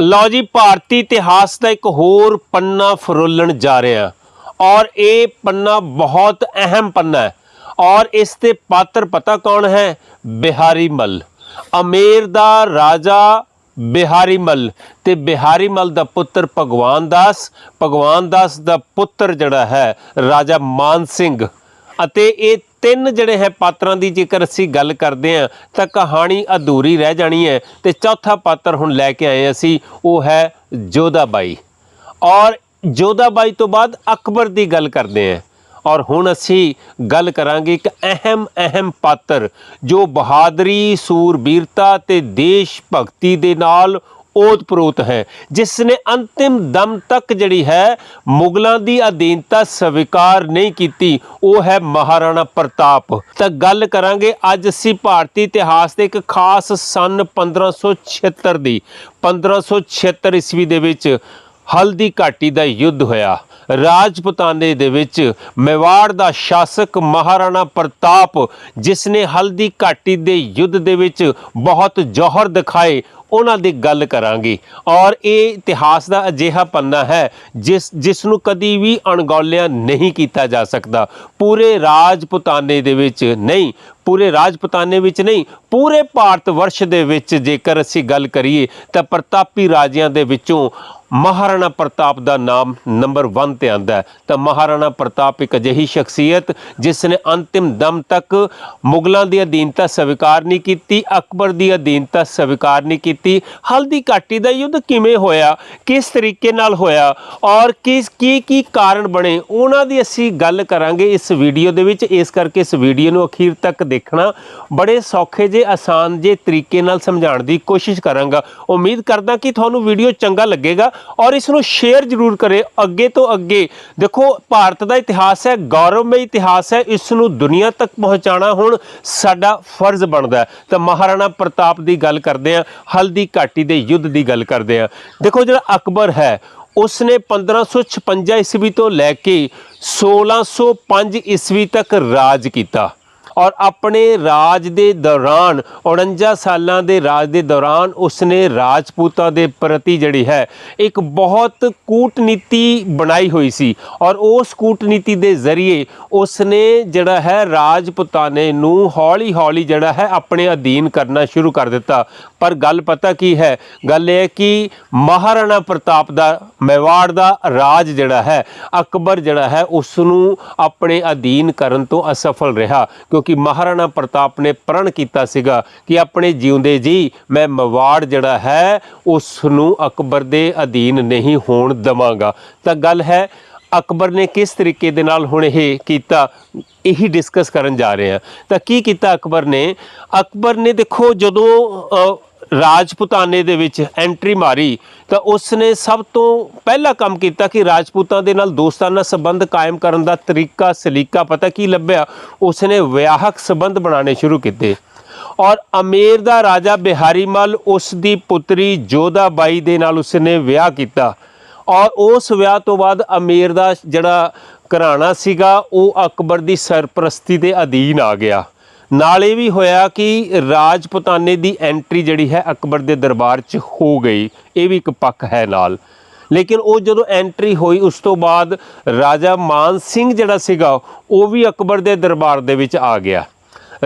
ਲਓ ਜੀ, ਭਾਰਤੀ ਇਤਿਹਾਸ ਦਾ ਇੱਕ ਹੋਰ ਪੰਨਾ ਫਰੋਲਣ ਜਾ ਰਿਹਾ। ਔਰ ਇਹ ਪੰਨਾ ਬਹੁਤ ਅਹਿਮ ਪੰਨਾ ਹੈ। ਔਰ ਇਸ 'ਤੇ ਪਾਤਰ ਪਤਾ ਕੌਣ ਹੈ? ਬਿਹਾਰੀ ਮਲ। ਅਮੇਰ ਦਾ ਰਾਜਾ ਬਿਹਾਰੀ ਮਲ ਤੇ ਬਿਹਾਰੀ ਮਲ ਦਾ ਪੁੱਤਰ ਭਗਵਾਨ ਦਾਸ। ਭਗਵਾਨ ਦਾਸ ਦਾ ਪੁੱਤਰ ਜਿਹੜਾ ਹੈ, ਰਾਜਾ ਮਾਨ ਸਿੰਘ। ਅਤੇ ਇਹ ਤਿੰਨ ਜਿਹੜੇ ਹੈ ਪਾਤਰਾਂ ਦੀ ਜੇਕਰ ਅਸੀਂ ਗੱਲ ਕਰਦੇ ਹਾਂ, ਤਾਂ ਕਹਾਣੀ ਅਧੂਰੀ ਰਹਿ ਜਾਣੀ ਹੈ ਤੇ ਚੌਥਾ ਪਾਤਰ ਹੁਣ ਲੈ ਕੇ ਆਏ ਅਸੀਂ, ਉਹ ਹੈ ਜੋਧਾਬਾਈ। ਔਰ ਜੋਧਾਬਾਈ ਤੋਂ ਬਾਅਦ ਅਕਬਰ ਦੀ ਗੱਲ ਕਰਦੇ ਹਾਂ। ਔਰ ਹੁਣ ਅਸੀਂ ਗੱਲ ਕਰਾਂਗੇ ਇੱਕ ਅਹਿਮ ਅਹਿਮ ਪਾਤਰ, ਜੋ ਬਹਾਦਰੀ, ਸੂਰਬੀਰਤਾ ਤੇ ਦੇਸ਼ ਭਗਤੀ ਦੇ ਨਾਲ ਓਤ-ਪ੍ਰੋਤ ਹੈ ਜਿਸ ਨੇ ਅੰਤਿਮ ਦਮ ਤੱਕ ਜਿਹੜੀ ਹੈ ਮੁਗਲਾਂ ਦੀ ਅਧੀਨਤਾ ਸਵੀਕਾਰ ਨਹੀਂ ਕੀਤੀ, ਉਹ ਹੈ ਮਹਾਰਾਣਾ ਪ੍ਰਤਾਪ। ਤਾਂ ਗੱਲ ਕਰਾਂਗੇ ਅੱਜ ਅਸੀਂ ਭਾਰਤੀ ਇਤਿਹਾਸ ਦੇ ਇੱਕ ਖਾਸ ਸਨ 1576 ਦੀ। 1576 ਈਸਵੀ ਦੇ ਵਿੱਚ ਹਲਦੀ ਘਾਟੀ ਦਾ ਯੁੱਧ ਹੋਇਆ। ਰਾਜਪੂਤਾਨੇ ਦੇ ਵਿੱਚ ਮੇਵਾੜ ਦਾ ਸ਼ਾਸਕ ਮਹਾਰਾਣਾ ਪ੍ਰਤਾਪ ਜਿਸ ਨੇ ਹਲਦੀ ਘਾਟੀ ਦੇ ਯੁੱਧ ਦੇ ਵਿੱਚ ਬਹੁਤ ਜੋਹਰ ਦਿਖਾਏ ਉਹਨਾਂ ਦੀ ਗੱਲ ਕਰਾਂਗੇ। ਔਰ ਇਹ ਇਤਿਹਾਸ ਦਾ ਅਜਿਹਾ ਪੰਨਾ ਹੈ, ਜਿਸ ਜਿਸ ਨੂੰ ਕਦੀ ਵੀ ਅਣਗੌਲਿਆ ਨਹੀਂ ਕੀਤਾ ਜਾ ਸਕਦਾ। ਪੂਰੇ ਰਾਜਪੂਤਾਨੇ ਦੇ ਵਿੱਚ ਨਹੀਂ, ਪੂਰੇ ਰਾਜਪੂਤਾਨੇ ਵਿੱਚ ਨਹੀਂ, ਪੂਰੇ ਭਾਰਤ ਵਰਸ਼ ਦੇ ਵਿੱਚ ਜੇਕਰ ਅਸੀਂ ਗੱਲ ਕਰੀਏ, ਤਾਂ ਪ੍ਰਤਾਪੀ ਰਾਜਿਆਂ ਦੇ ਵਿੱਚੋਂ ਮਹਾਰਾਣਾ ਪ੍ਰਤਾਪ ਦਾ ਨਾਮ ਨੰਬਰ 1 ਤੇ ਆਂਦਾ ਹੈ। ਤਾਂ ਮਹਾਰਾਣਾ ਪ੍ਰਤਾਪ ਇੱਕ ਅਜਿਹੀ ਸ਼ਖਸੀਅਤ ਜਿਸ ਨੇ ਅੰਤਿਮ ਦਮ ਤੱਕ ਮੁਗਲਾਂ ਦੀ ਅਧੀਨਤਾ ਸਵੀਕਾਰ ਨਹੀਂ ਕੀਤੀ, ਅਕਬਰ ਦੀ ਅਧੀਨਤਾ ਸਵੀਕਾਰ ਨਹੀਂ ਕੀਤੀ। ਹਲਦੀ ਘਾਟੀ ਦਾ ਯੁੱਧ ਕਿਵੇਂ ਹੋਇਆ, ਕਿਸ ਤਰੀਕੇ ਨਾਲ ਹੋਇਆ ਔਰ ਕਿਸ ਕੀ ਕੀ ਕਾਰਨ ਬਣੇ, ਉਹਨਾਂ ਦੀ ਅਸੀਂ ਗੱਲ ਕਰਾਂਗੇ ਇਸ ਵੀਡੀਓ ਦੇ ਵਿੱਚ। ਇਸ ਕਰਕੇ ਇਸ ਵੀਡੀਓ ਨੂੰ ਅਖੀਰ ਤੱਕ ਦੇਖਣਾ ਬੜੇ ਸੌਖੇ ਜੇ, ਆਸਾਨ ਜੇ ਤਰੀਕੇ ਨਾਲ ਸਮਝਾਉਣ ਦੀ ਕੋਸ਼ਿਸ਼ ਕਰਾਂਗਾ। ਉਮੀਦ ਕਰਦਾ ਕਿ ਤੁਹਾਨੂੰ ਵੀਡੀਓ ਚੰਗਾ ਲੱਗੇਗਾ। ਔਰ ਇਸ ਨੂੰ ਸ਼ੇਅਰ ਜ਼ਰੂਰ ਕਰੇ। ਅੱਗੇ ਤੋਂ ਅੱਗੇ, ਦੇਖੋ, ਭਾਰਤ ਦਾ ਇਤਿਹਾਸ ਹੈ, ਗੌਰਵਮਈ ਇਤਿਹਾਸ ਹੈ, ਇਸ ਨੂੰ ਦੁਨੀਆ ਤੱਕ ਪਹੁੰਚਾਉਣਾ ਹੁਣ ਸਾਡਾ ਫਰਜ਼ ਬਣਦਾ ਹੈ। ਤਾਂ ਮਹਾਰਾਣਾ ਪ੍ਰਤਾਪ ਦੀ ਗੱਲ ਕਰਦੇ ਆ ਹਲਦੀ ਘਾਟੀ ਦੇ ਯੁੱਧ ਦੀ ਗੱਲ ਕਰਦੇ ਆ ਦੇਖੋ, ਜਿਹੜਾ ਅਕਬਰ ਹੈ, ਉਸਨੇ 1556 ਈਸਵੀ ਤੋਂ ਲੈ ਕੇ 1605 ਈਸਵੀ ਤੱਕ ਰਾਜ ਕੀਤਾ। ਔਰ ਆਪਣੇ ਰਾਜ ਦੇ ਦੌਰਾਨ 49 ਸਾਲਾਂ ਦੇ ਰਾਜ ਦੇ ਦੌਰਾਨ ਉਸਨੇ ਰਾਜਪੂਤਾਂ ਦੇ ਪ੍ਰਤੀ ਜਿਹੜੀ ਹੈ, ਇੱਕ ਬਹੁਤ ਕੂਟਨੀਤੀ ਬਣਾਈ ਹੋਈ ਸੀ। ਔਰ ਉਸ ਕੂਟਨੀਤੀ ਦੇ ਜ਼ਰੀਏ ਉਸਨੇ ਜਿਹੜਾ ਹੈ ਰਾਜਪੂਤਾਨੇ ਨੂੰ ਹੌਲੀ-ਹੌਲੀ ਜਿਹੜਾ ਹੈ, ਆਪਣੇ ਅਧੀਨ ਕਰਨਾ ਸ਼ੁਰੂ ਕਰ ਦਿੱਤਾ। ਪਰ ਗੱਲ ਪਤਾ ਕੀ ਹੈ? ਗੱਲ ਇਹ ਹੈ ਕਿ ਮਹਾਰਾਣਾ ਪ੍ਰਤਾਪ ਦਾ, ਮੇਵਾੜ ਦਾ ਰਾਜ ਜਿਹੜਾ ਹੈ, ਅਕਬਰ ਜਿਹੜਾ ਹੈ ਉਸ ਨੂੰ ਆਪਣੇ ਅਧੀਨ ਕਰਨ ਤੋਂ ਅਸਫਲ ਰਿਹਾ। ਕਿਉਂਕਿ ਮਹਾਰਾਣਾ ਪ੍ਰਤਾਪ ਨੇ ਪ੍ਰਣ ਕੀਤਾ ਸੀਗਾ ਕਿ ਆਪਣੇ ਜਿਉਂਦੇ ਜੀ, ਮੈਂ ਮਵਾੜ ਜਿਹੜਾ ਹੈ ਉਸ ਨੂੰ ਅਕਬਰ ਦੇ ਅਧੀਨ ਨਹੀਂ ਹੋਣ ਦਵਾਂਗਾ। ਤਾਂ ਗੱਲ ਹੈ, ਅਕਬਰ ਨੇ ਕਿਸ ਤਰੀਕੇ ਦੇ ਨਾਲ ਹੁਣ ਇਹ ਕੀਤਾ? ਇਹੀ ਡਿਸਕਸ ਕਰਨ ਜਾ ਰਹੇ ਹਾਂ। ਤਾਂ ਕੀ ਕੀਤਾ ਅਕਬਰ ਨੇ? ਅਕਬਰ ਨੇ ਦੇਖੋ, ਜਦੋਂ ਰਾਜਪੂਤਾਨੇ ਦੇ ਵਿੱਚ ਐਂਟਰੀ ਮਾਰੀ, ਤਾਂ ਉਸਨੇ ਸਭ ਤੋਂ ਪਹਿਲਾ ਕੰਮ ਕੀਤਾ ਕਿ ਰਾਜਪੂਤਾਂ ਦੇ ਨਾਲ ਦੋਸਤਾਨਾ ਸੰਬੰਧ ਕਾਇਮ ਕਰਨ ਦਾ ਤਰੀਕਾ, ਸਲੀਕਾ ਪਤਾ ਕੀ ਲੱਭਿਆ? ਉਸਨੇ ਵਿਆਹਕ ਸੰਬੰਧ ਬਣਾਉਣੇ ਸ਼ੁਰੂ ਕੀਤੇ। ਔਰ ਅਮੇਰ ਦਾ ਰਾਜਾ ਬਿਹਾਰੀ ਮਲ ਉਸ ਦੀ ਪੁੱਤਰੀ ਜੋਧਾ ਬਾਈ ਦੇ ਨਾਲ ਉਸਨੇ ਵਿਆਹ ਕੀਤਾ। ਔਰ ਉਸ ਵਿਆਹ ਤੋਂ ਬਾਅਦ ਅਮੀਰ ਦਾ ਜਿਹੜਾ ਘਰਾਣਾ ਸੀਗਾ, ਉਹ ਅਕਬਰ ਦੀ ਸਰਪ੍ਰਸਤੀ ਦੇ ਅਧੀਨ ਆ ਗਿਆ। ਨਾਲ ਇਹ ਵੀ ਹੋਇਆ ਕਿ ਰਾਜਪੂਤਾਨੇ ਦੀ ਐਂਟਰੀ ਜਿਹੜੀ ਹੈ ਅਕਬਰ ਦੇ ਦਰਬਾਰ 'ਚ ਹੋ ਗਈ। ਇਹ ਵੀ ਇੱਕ ਪੱਖ ਹੈ ਨਾਲ। ਲੇਕਿਨ ਉਹ ਜਦੋਂ ਐਂਟਰੀ ਹੋਈ, ਉਸ ਤੋਂ ਬਾਅਦ ਰਾਜਾ ਮਾਨ ਸਿੰਘ ਜਿਹੜਾ ਸੀਗਾ, ਉਹ ਵੀ ਅਕਬਰ ਦੇ ਦਰਬਾਰ ਦੇ ਵਿੱਚ ਆ ਗਿਆ।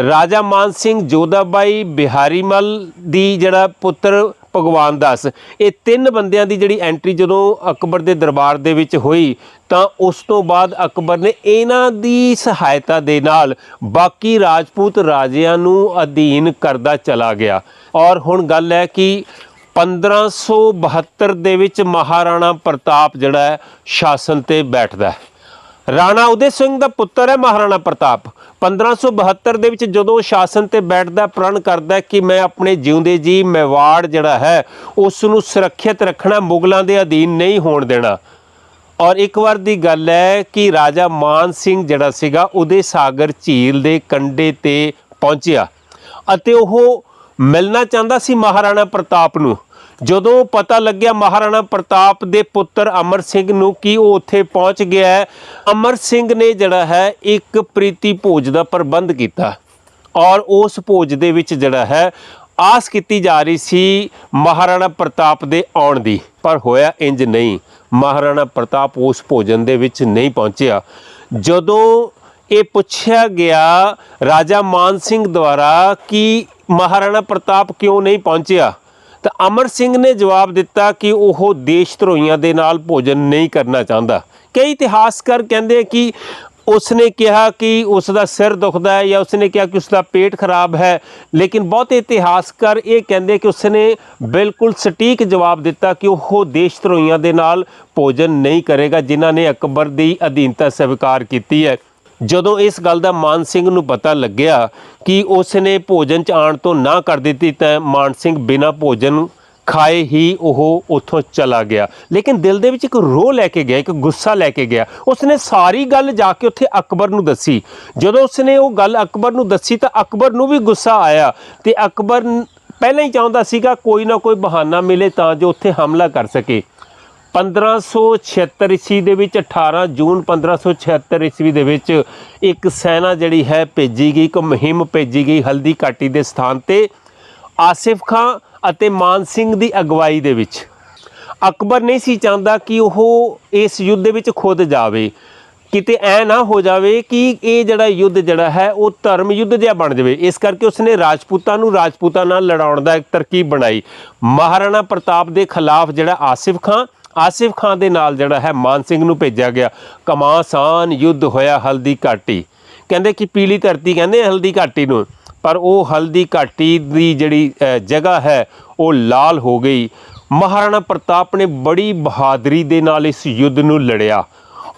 ਰਾਜਾ ਮਾਨ ਸਿੰਘ ਜੋਧਾਬਾਈ ਬਿਹਾਰੀ ਮਲ ਦੀ ਜਿਹੜਾ ਪੁੱਤਰ ਭਗਵਾਨ ਦਾਸ। ਇਹ ਤਿੰਨ ਬੰਦਿਆਂ ਦੀ ਜਿਹੜੀ ਐਂਟਰੀ ਜਦੋਂ ਅਕਬਰ ਦੇ ਦਰਬਾਰ ਦੇ ਵਿੱਚ ਹੋਈ, ਤਾਂ ਉਸ ਤੋਂ ਬਾਅਦ ਅਕਬਰ ਨੇ ਇਹਨਾਂ ਦੀ ਸਹਾਇਤਾ ਦੇ ਨਾਲ ਬਾਕੀ ਰਾਜਪੂਤ ਰਾਜਿਆਂ ਨੂੰ ਅਧੀਨ ਕਰਦਾ ਚਲਾ ਗਿਆ। ਔਰ ਹੁਣ ਗੱਲ ਹੈ ਕਿ 1572 ਦੇ ਵਿੱਚ ਮਹਾਰਾਣਾ ਪ੍ਰਤਾਪ ਜਿਹੜਾ ਹੈ, ਸ਼ਾਸਨ ਤੇ ਬੈਠਦਾ ਹੈ। ਰਾਣਾ ਉਦੇ ਸਿੰਘ ਦਾ ਪੁੱਤਰ ਹੈ ਮਹਾਰਾਣਾ ਪ੍ਰਤਾਪ। 1572 ਦੇ ਵਿੱਚ ਜਦੋਂ ਸ਼ਾਸਨ ਤੇ ਬੈਠਦਾ ਪ੍ਰਣ ਕਰਦਾ ਕਿ ਮੈਂ ਆਪਣੇ ਜਿਉਂਦੇ ਜੀ ਮੇਵਾੜ ਜਿਹੜਾ ਹੈ ਉਸ ਨੂੰ ਸੁਰੱਖਿਅਤ ਰੱਖਣਾ ਮੁਗਲਾਂ ਦੇ ਅਧੀਨ ਨਹੀਂ ਹੋਣ ਦੇਣਾ। ਔਰ ਇੱਕ ਵਾਰ ਦੀ ਗੱਲ ਹੈ ਕਿ ਰਾਜਾ ਮਾਨ ਸਿੰਘ ਜਿਹੜਾ ਸੀਗਾ ਉਹਦੇ ਸਾਗਰ ਝੀਲ ਦੇ ਕੰਢੇ ਤੇ ਪਹੁੰਚਿਆ। ਅਤੇ ਉਹ ਮਿਲਣਾ ਚਾਹੁੰਦਾ ਸੀ ਮਹਾਰਾਣਾ ਪ੍ਰਤਾਪ ਨੂੰ। ਜਦੋਂ ਪਤਾ ਲੱਗਿਆ ਮਹਾਰਾਣਾ ਪ੍ਰਤਾਪ ਦੇ ਪੁੱਤਰ ਅਮਰ ਸਿੰਘ ਨੂੰ ਕਿ ਉਹ ਉੱਥੇ ਪਹੁੰਚ ਗਿਆ ਹੈ, ਅਮਰ ਸਿੰਘ ਨੇ ਜਿਹੜਾ ਹੈ ਇੱਕ ਪ੍ਰੀਤੀ ਭੋਜ ਦਾ ਪ੍ਰਬੰਧ ਕੀਤਾ ਔਰ ਉਸ ਭੋਜ ਦੇ ਵਿੱਚ ਜਿਹੜਾ ਹੈ ਆਸ ਕੀਤੀ ਜਾ ਰਹੀ ਸੀ ਮਹਾਰਾਣਾ ਪ੍ਰਤਾਪ ਦੇ ਆਉਣ ਦੀ, ਪਰ ਹੋਇਆ ਇੰਜ ਨਹੀਂ। ਮਹਾਰਾਣਾ ਪ੍ਰਤਾਪ ਉਸ ਭੋਜਨ ਦੇ ਵਿੱਚ ਨਹੀਂ ਪਹੁੰਚਿਆ। ਜਦੋਂ ਇਹ ਪੁੱਛਿਆ ਗਿਆ ਰਾਜਾ ਮਾਨ ਸਿੰਘ ਦੁਆਰਾ ਕਿ ਮਹਾਰਾਣਾ ਪ੍ਰਤਾਪ ਕਿਉਂ ਨਹੀਂ ਪਹੁੰਚਿਆ ਤਾਂ ਅਮਰ ਸਿੰਘ ਨੇ ਜਵਾਬ ਦਿੱਤਾ ਕਿ ਉਹ ਦੇਸ਼ ਧਰੋਹੀਆਂ ਦੇ ਨਾਲ ਭੋਜਨ ਨਹੀਂ ਕਰਨਾ ਚਾਹੁੰਦਾ। ਕਈ ਇਤਿਹਾਸਕਾਰ ਕਹਿੰਦੇ ਕਿ ਉਸਨੇ ਕਿਹਾ ਕਿ ਉਸ ਦਾ ਸਿਰ ਦੁਖਦਾ ਹੈ ਜਾਂ ਉਸਨੇ ਕਿਹਾ ਕਿ ਉਸ ਦਾ ਪੇਟ ਖਰਾਬ ਹੈ, ਲੇਕਿਨ ਬਹੁਤੇ ਇਤਿਹਾਸਕਾਰ ਇਹ ਕਹਿੰਦੇ ਕਿ ਉਸਨੇ ਬਿਲਕੁਲ ਸਟੀਕ ਜਵਾਬ ਦਿੱਤਾ ਕਿ ਉਹ ਦੇਸ਼ ਧਰੋਹੀਆਂ ਦੇ ਨਾਲ ਭੋਜਨ ਨਹੀਂ ਕਰੇਗਾ, ਜਿਨ੍ਹਾਂ ਨੇ ਅਕਬਰ ਦੀ ਅਧੀਨਤਾ ਸਵੀਕਾਰ ਕੀਤੀ ਹੈ। ਜਦੋਂ ਇਸ ਗੱਲ ਦਾ ਮਾਨ ਸਿੰਘ ਨੂੰ ਪਤਾ ਲੱਗਿਆ ਕਿ ਉਸ ਨੇ ਭੋਜਨ ਚ ਆਉਣ ਤੋਂ ਨਾ ਕਰ ਦਿੱਤੀ ਤਾਂ ਮਾਨ ਸਿੰਘ ਬਿਨਾਂ ਭੋਜਨ ਖਾਏ ਹੀ ਉਹ ਉੱਥੋਂ ਚਲਾ ਗਿਆ। ਲੇਕਿਨ ਦਿਲ ਦੇ ਵਿੱਚ ਇੱਕ ਰੋਹ ਲੈ ਕੇ ਗਿਆ, ਇੱਕ ਗੁੱਸਾ ਲੈ ਕੇ ਗਿਆ। ਉਸਨੇ ਸਾਰੀ ਗੱਲ ਜਾ ਕੇ ਉੱਥੇ ਅਕਬਰ ਨੂੰ ਦੱਸੀ। ਜਦੋਂ ਉਸਨੇ ਉਹ ਗੱਲ ਅਕਬਰ ਨੂੰ ਦੱਸੀ ਤਾਂ ਅਕਬਰ ਨੂੰ ਵੀ ਗੁੱਸਾ ਆਇਆ ਤੇ ਅਕਬਰ ਪਹਿਲਾਂ ਹੀ ਚਾਹੁੰਦਾ ਸੀਗਾ ਕੋਈ ਨਾ ਕੋਈ ਬਹਾਨਾ ਮਿਲੇ ਤਾਂ ਜੋ ਉੱਥੇ ਹਮਲਾ ਕਰ ਸਕੇ। 1576 ਈਸਵੀ ਦੇ ਵਿੱਚ 18 ਜੂਨ 1576 ਈਸਵੀ ਦੇ ਵਿੱਚ ਇੱਕ ਸੈਨਾ ਜਿਹੜੀ ਹੈ ਭੇਜੀ ਗਈ, ਇੱਕ ਮੁਹਿੰਮ ਭੇਜੀ ਗਈ ਹਲਦੀ ਘਾਟੀ ਦੇ ਸਥਾਨ ਤੇ। ਆਸਿਫ ਖਾਂ ਅਤੇ ਮਾਨ ਸਿੰਘ ਦੀ ਅਗਵਾਈ ਦੇ ਵਿੱਚ। ਅਕਬਰ ਨਹੀਂ ਸੀ ਚਾਹੁੰਦਾ ਕਿ ਉਹ ਇਸ ਯੁੱਧ ਦੇ ਵਿੱਚ ਖੁਦ ਜਾਵੇ। ਕਿਤੇ ਐ ਨਾ ਹੋ ਜਾਵੇ ਕਿ ਇਹ ਜਿਹੜਾ ਯੁੱਧ ਜਿਹੜਾ ਹੈ, ਉਹ ਧਰਮ ਯੁੱਧ ਜਿਹਾ ਬਣ ਜਾਵੇ। ਇਸ ਕਰਕੇ ਉਸਨੇ ਰਾਜਪੂਤਾਂ ਨੂੰ ਰਾਜਪੂਤਾਂ ਨਾਲ ਲੜਾਉਣ ਦਾ ਇੱਕ ਤਰਕੀਬ ਬਣਾਈ। ਮਹਾਰਾਣਾ ਪ੍ਰਤਾਪ ਦੇ ਖਿਲਾਫ ਜਿਹੜਾ ਆਸਿਫ ਖਾਂ ਆਸਿਫ ਖਾਨ ਦੇ ਨਾਲ ਜਿਹੜਾ ਹੈ ਮਾਨ ਸਿੰਘ ਨੂੰ ਭੇਜਿਆ ਗਿਆ। ਕਮਾਸਾਨ ਯੁੱਧ ਹੋਇਆ ਹਲਦੀ ਘਾਟੀ। ਕਹਿੰਦੇ ਕਿ ਪੀਲੀ ਧਰਤੀ ਕਹਿੰਦੇ ਹਲਦੀ ਘਾਟੀ ਨੂੰ, ਪਰ ਉਹ ਹਲਦੀ ਘਾਟੀ ਦੀ ਜਿਹੜੀ ਜਗ੍ਹਾ ਹੈ, ਉਹ ਲਾਲ ਹੋ ਗਈ। ਮਹਾਰਾਣਾ ਪ੍ਰਤਾਪ ਨੇ ਬੜੀ ਬਹਾਦਰੀ ਦੇ ਨਾਲ ਇਸ ਯੁੱਧ ਨੂੰ ਲੜਿਆ।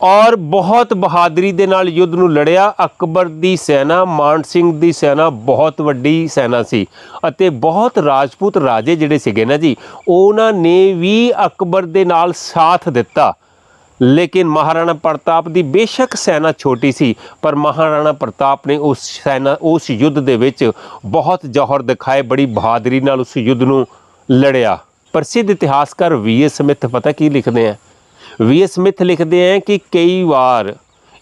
ਔਰ ਬਹੁਤ ਬਹਾਦਰੀ ਦੇ ਨਾਲ ਯੁੱਧ ਨੂੰ ਲੜਿਆ। ਅਕਬਰ ਦੀ ਸੈਨਾ, ਮਾਨ ਸਿੰਘ ਦੀ ਸੈਨਾ, ਬਹੁਤ ਵੱਡੀ ਸੈਨਾ ਸੀ ਅਤੇ ਬਹੁਤ ਰਾਜਪੂਤ ਰਾਜੇ ਜਿਹੜੇ ਸੀਗੇ ਨਾ ਜੀ, ਉਹਨਾਂ ਨੇ ਵੀ ਅਕਬਰ ਦੇ ਨਾਲ ਸਾਥ ਦਿੱਤਾ। ਲੇਕਿਨ ਮਹਾਰਾਣਾ ਪ੍ਰਤਾਪ ਦੀ ਬੇਸ਼ੱਕ ਸੈਨਾ ਛੋਟੀ ਸੀ, ਪਰ ਮਹਾਰਾਣਾ ਪ੍ਰਤਾਪ ਨੇ ਉਸ ਸੈਨਾ, ਉਸ ਯੁੱਧ ਦੇ ਵਿੱਚ ਬਹੁਤ ਜ਼ੋਹਰ ਦਿਖਾਏ, ਬੜੀ ਬਹਾਦਰੀ ਨਾਲ ਉਸ ਯੁੱਧ ਨੂੰ ਲੜਿਆ। ਪ੍ਰਸਿੱਧ ਇਤਿਹਾਸਕਾਰ ਵੀ ਐਸ ਸਮਿਥ, ਪਤਾ ਕੀ ਲਿਖਦੇ ਆ ਵੀ ਐਸ ਸਮਿਥ ਲਿਖਦੇ ਹੈ ਕਿ ਕਈ ਵਾਰ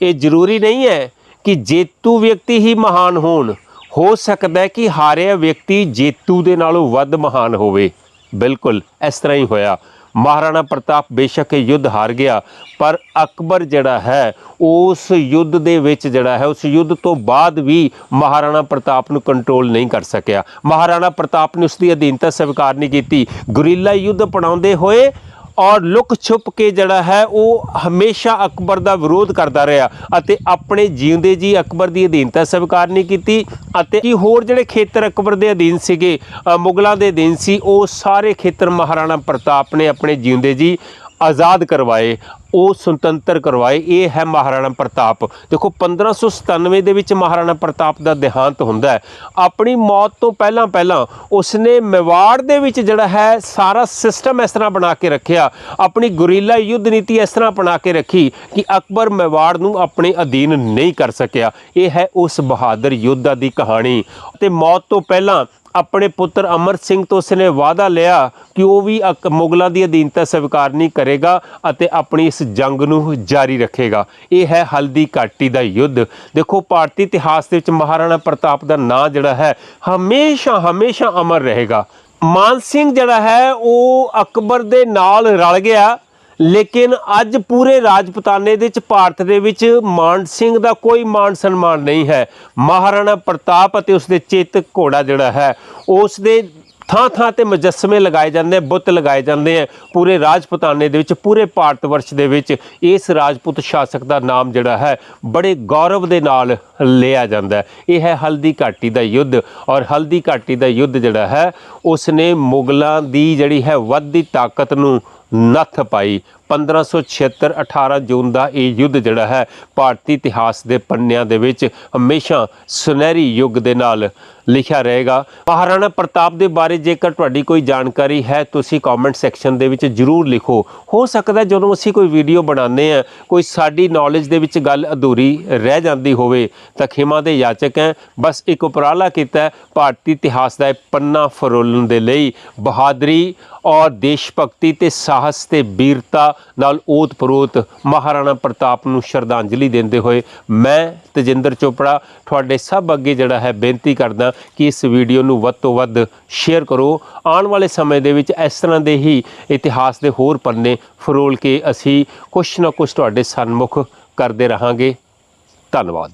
ਇਹ ਜ਼ਰੂਰੀ ਨਹੀਂ ਹੈ ਕਿ ਜੇਤੂ ਵਿਅਕਤੀ ਹੀ ਮਹਾਨ ਹੋਣ। ਹੋ ਸਕਦਾ ਹੈ ਕਿ ਹਾਰਿਆ ਵਿਅਕਤੀ ਜੇਤੂ ਦੇ ਨਾਲੋਂ ਵੱਧ ਮਹਾਨ ਹੋਵੇ। ਬਿਲਕੁਲ, ਇਸ ਤਰ੍ਹਾਂ ਹੀ ਹੋਇਆ। ਮਹਾਰਾਣਾ ਪ੍ਰਤਾਪ ਬੇਸ਼ੱਕ ਇਹ ਯੁੱਧ ਹਾਰ ਗਿਆ, ਪਰ ਅਕਬਰ ਜਿਹੜਾ ਹੈ, ਉਸ ਯੁੱਧ ਦੇ ਵਿੱਚ ਜਿਹੜਾ ਹੈ, ਉਸ ਯੁੱਧ ਤੋਂ ਬਾਅਦ ਵੀ ਮਹਾਰਾਣਾ ਪ੍ਰਤਾਪ ਨੂੰ ਕੰਟਰੋਲ ਨਹੀਂ ਕਰ ਸਕਿਆ। ਮਹਾਰਾਣਾ ਪ੍ਰਤਾਪ ਨੇ ਉਸ ਦੀ ਅਧੀਨਤਾ ਸਵੀਕਾਰ ਨਹੀਂ ਕੀਤੀ। ਗੁਰੀਲਾ ਯੁੱਧ ਅਪਣਾਉਂਦੇ ਹੋਏ ਔਰ ਲੁਕ ਛੁਪ ਕੇ ਜਿਹੜਾ ਹੈ ਉਹ ਹਮੇਸ਼ਾ ਅਕਬਰ ਦਾ ਵਿਰੋਧ ਕਰਦਾ ਰਿਹਾ ਅਤੇ ਆਪਣੇ ਜਿਉਂਦੇ ਜੀ ਅਕਬਰ ਦੀ ਅਧੀਨਤਾ ਸਵੀਕਾਰ ਨਹੀਂ ਕੀਤੀ ਅਤੇ ਕੀ ਹੋਰ ਜਿਹੜੇ ਖੇਤਰ ਅਕਬਰ ਦੇ ਅਧੀਨ ਸੀਗੇ ਮੁਗਲਾਂ ਦੇ ਅਧੀਨ ਸੀ, ਉਹ ਸਾਰੇ ਖੇਤਰ ਮਹਾਰਾਣਾ ਪ੍ਰਤਾਪ ਨੇ ਆਪਣੇ ਜਿਉਂਦੇ ਜੀ ਆਜ਼ਾਦ ਕਰਵਾਏ। ਉਹ ਸੁਤੰਤਰ ਕਰਵਾਏ। ਇਹ ਹੈ ਮਹਾਰਾਣਾ ਪ੍ਰਤਾਪ। ਦੇਖੋ 1597 ਦੇ ਵਿੱਚ ਮਹਾਰਾਣਾ ਪ੍ਰਤਾਪ ਦਾ ਦੇਹਾਂਤ ਹੁੰਦਾ ਹੈ। ਆਪਣੀ ਮੌਤ ਤੋਂ ਪਹਿਲਾਂ ਪਹਿਲਾਂ ਉਸਨੇ ਮੇਵਾੜ ਦੇ ਵਿੱਚ ਜਿਹੜਾ ਹੈ, ਸਾਰਾ ਸਿਸਟਮ ਇਸ ਤਰ੍ਹਾਂ ਬਣਾ ਕੇ ਰੱਖਿਆ। ਆਪਣੀ ਗੁਰੀਲਾ ਯੁੱਧ ਨੀਤੀ ਇਸ ਤਰ੍ਹਾਂ ਬਣਾ ਕੇ ਰੱਖੀ ਕਿ ਅਕਬਰ ਮੇਵਾੜ ਨੂੰ ਆਪਣੇ ਅਧੀਨ ਨਹੀਂ ਕਰ ਸਕਿਆ। ਇਹ ਹੈ ਉਸ ਬਹਾਦਰ ਯੋਧਾ ਦੀ ਕਹਾਣੀ। ਤੇ ਮੌਤ ਤੋਂ ਪਹਿਲਾਂ ਆਪਣੇ ਪੁੱਤਰ ਅਮਰ ਸਿੰਘ ਤੋਂ ਉਸਨੇ ਵਾਅਦਾ ਲਿਆ ਕਿ ਉਹ ਵੀ ਅਕ- ਮੁਗਲਾਂ ਦੀ ਅਧੀਨਤਾ ਸਵੀਕਾਰ ਨਹੀਂ ਕਰੇਗਾ ਅਤੇ ਆਪਣੀ ਇਸ ਜੰਗ ਨੂੰ ਜਾਰੀ ਰੱਖੇਗਾ। ਇਹ ਹੈ ਹਲਦੀ ਘਾਟੀ ਦਾ ਯੁੱਧ। ਦੇਖੋ, ਭਾਰਤੀ ਇਤਿਹਾਸ ਦੇ ਵਿੱਚ ਮਹਾਰਾਣਾ ਪ੍ਰਤਾਪ ਦਾ ਨਾਂ ਜਿਹੜਾ ਹੈ ਹਮੇਸ਼ਾ ਹਮੇਸ਼ਾ ਅਮਰ ਰਹੇਗਾ। ਮਾਨ ਸਿੰਘ ਜਿਹੜਾ ਹੈ, ਉਹ ਅਕਬਰ ਦੇ ਨਾਲ ਰਲ ਗਿਆ। ਲੇਕਿਨ ਅੱਜ ਪੂਰੇ ਰਾਜਪੂਤਾਨੇ ਦੇ ਵਿੱਚ, ਭਾਰਤ ਦੇ ਵਿੱਚ ਮਾਨ ਸਿੰਘ ਦਾ ਕੋਈ ਮਾਨ ਸਨਮਾਨ ਨਹੀਂ ਹੈ। ਮਹਾਰਾਣਾ ਪ੍ਰਤਾਪ ਅਤੇ ਉਸ ਦੇ ਚੇਤਕ ਘੋੜਾ ਜਿਹੜਾ ਹੈ ਉਸ ਦੇ ਥਾਂ ਥਾਂ ਤੇ ਮੁਜੱਸਮੇ ਲਗਾਏ ਜਾਂਦੇ ਆ, ਬੁੱਤ ਲਗਾਏ ਜਾਂਦੇ ਆ ਪੂਰੇ ਰਾਜਪੂਤਾਨੇ ਦੇ ਵਿੱਚ, ਪੂਰੇ ਭਾਰਤ ਵਰਸ਼ ਦੇ ਵਿੱਚ ਇਸ ਰਾਜਪੂਤ ਸ਼ਾਸਕ ਦਾ ਨਾਮ ਜਿਹੜਾ ਹੈ ਬੜੇ ਗੌਰਵ ਦੇ ਨਾਲ ਲਿਆ ਜਾਂਦਾ ਇਹ ਹੈ ਹਲਦੀ ਘਾਟੀ ਦਾ ਯੁੱਧ ਔਰ ਹਲਦੀ ਘਾਟੀ ਦਾ ਯੁੱਧ ਜਿਹੜਾ ਹੈ ਉਸ ਨੇ ਮੁਗਲਾਂ ਦੀ ਜਿਹੜੀ ਹੈ ਵੱਧਦੀ ਤਾਕਤ ਨੂੰ ਨੱਥ ਪਾਈ 1576 18 ਜੂਨ ਦਾ ਇਹ ਯੁੱਧ ਜਿਹੜਾ ਹੈ, ਭਾਰਤੀ ਇਤਿਹਾਸ ਦੇ ਪੰਨਿਆਂ ਦੇ ਵਿੱਚ ਹਮੇਸ਼ਾ ਸੁਨਹਿਰੀ ਯੁੱਗ ਦੇ ਨਾਲ ਲਿਖਿਆ ਰਹੇਗਾ। ਮਹਾਰਾਣਾ ਪ੍ਰਤਾਪ ਦੇ ਬਾਰੇ ਜੇਕਰ ਤੁਹਾਡੀ ਕੋਈ ਜਾਣਕਾਰੀ ਹੈ, ਤੁਸੀਂ ਕਮੈਂਟ ਸੈਕਸ਼ਨ ਦੇ ਵਿੱਚ ਜਰੂਰ ਲਿਖੋ। ਹੋ ਸਕਦਾ ਜਦੋਂ ਅਸੀਂ ਕੋਈ ਵੀਡੀਓ ਬਣਾਉਂਦੇ ਆ ਕੋਈ ਸਾਡੀ ਨੌਲੇਜ ਦੇ ਵਿੱਚ ਗੱਲ ਅਧੂਰੀ ਰਹਿ ਜਾਂਦੀ ਹੋਵੇ, ਤਾਂ ਖਿਮਾ ਦੇ ਯਾਚਕ ਹੈ, ਬਸ ਇੱਕ ਉਪਰਾਲਾ ਕੀਤਾ ਭਾਰਤੀ ਇਤਿਹਾਸ ਦਾ ਪੰਨਾ ਫਰੋਲਣ ਦੇ ਲਈ ਬਹਾਦਰੀ ਔਰ ਦੇਸ਼ ਭਗਤੀ ਤੇ ਸਾਹਸ ਤੇ ਵੀਰਤਾ ਨਾਲ ਓਤ ਪ੍ਰੋਤ ਮਹਾਰਾਣਾ ਪ੍ਰਤਾਪ ਨੂੰ ਸ਼ਰਧਾਂਜਲੀ ਦਿੰਦੇ ਹੋਏ ਮੈਂ, ਤਜਿੰਦਰ ਚੋਪੜਾ, ਤੁਹਾਡੇ ਸਭ ਅੱਗੇ ਜਿਹੜਾ ਹੈ ਬੇਨਤੀ ਕਰਦਾ ਕਿ ਇਸ ਵੀਡੀਓ ਨੂੰ ਵੱਧ ਤੋਂ ਵੱਧ ਸ਼ੇਅਰ ਕਰੋ। ਆਉਣ ਵਾਲੇ ਸਮੇਂ ਦੇ ਵਿੱਚ ਇਸ ਤਰ੍ਹਾਂ ਦੇ ਹੀ ਇਤਿਹਾਸ ਦੇ ਹੋਰ ਪੰਨੇ ਫਰੋਲ ਕੇ ਅਸੀਂ ਕੁਛ ਨਾ ਕੁਛ ਤੁਹਾਡੇ ਸਨਮੁਖ ਕਰਦੇ ਰਹਾਂਗੇ। ਧੰਨਵਾਦ।